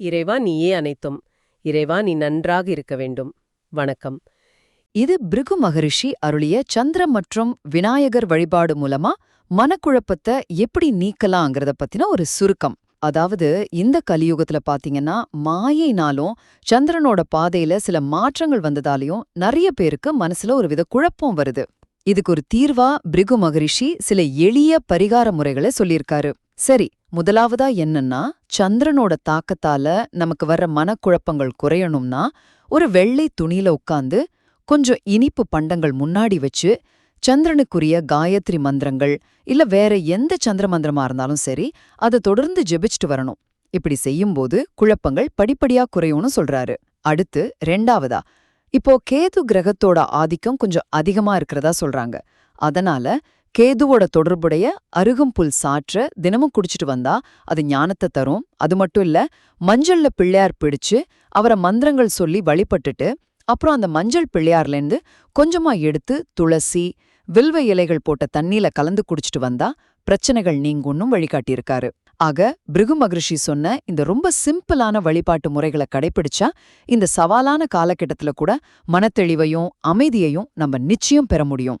இறைவா நீயே அனைத்தும். இறைவா நீ நன்றாக இருக்க வேண்டும். வணக்கம். இது பிருகு மகரிஷி அருளிய சந்திர மற்றும் விநாயகர் வழிபாடு மூலமா மனக்குழப்பத்தை எப்படி நீக்கலாங்கிறத பத்தின ஒரு சுருக்கம். அதாவது இந்த கலியுகத்துல பாத்தீங்கன்னா மாயைனாலும் சந்திரனோட பாதையில சில மாற்றங்கள் வந்ததாலையும் நிறைய பேருக்கு மனசுல ஒரு வித குழப்பம் வருது. இதுக்கு ஒரு தீர்வா பிரிகு மகரிஷி சில எளிய பரிகார முறைகளை சொல்லியிருக்காரு. சரி முதலாவதா என்னன்னா சந்திரனோட தாக்கத்தால நமக்கு வர்ற மனக்குழப்பங்கள் குறையணும்னா ஒரு வெள்ளை துணியில உட்காந்து கொஞ்சம் இனிப்பு பண்டங்கள் முன்னாடி வச்சு சந்திரனுக்குரிய காயத்ரி மந்திரங்கள் இல்ல வேற எந்த சந்திர மந்திரமா இருந்தாலும் சரி அதை தொடர்ந்து ஜெபிச்சுட்டு வரணும். இப்படி செய்யும்போது குழப்பங்கள் படிப்படியா குறையும்னு சொல்றாரு. அடுத்து ரெண்டாவதா இப்போ கேது கிரகத்தோட ஆதிக்கம் கொஞ்சம் அதிகமா இருக்கிறதா சொல்றாங்க. அதனால கேதுவோட தொடர்புடைய அருகம்புல் சாற்ற தினமும் குடிச்சிட்டு வந்தா அது ஞானத்தை தரும். அது மட்டும் இல்ல மஞ்சள்ல பிள்ளையார் பிடிச்சு அவரை மந்திரங்கள் சொல்லி வழிபட்டுட்டு அப்புறம் அந்த மஞ்சள் பிள்ளையார்லேருந்து கொஞ்சமா எடுத்து துளசி வில்வ இலைகள் போட்ட தண்ணியில கலந்து குடிச்சிட்டு வந்தா பிரச்சனைகள் நீங்கும்னும் வழிகாட்டியிருக்காரு. ஆக பிருகு மகரிஷி சொன்ன இந்த ரொம்ப சிம்பிளான வழிபாட்டு முறைகளை கடைபிடிச்சா இந்த சவாலான காலகட்டத்துல கூட மனத்தெளிவையும் அமைதியையும் நம்ம நிச்சயம் பெற முடியும்.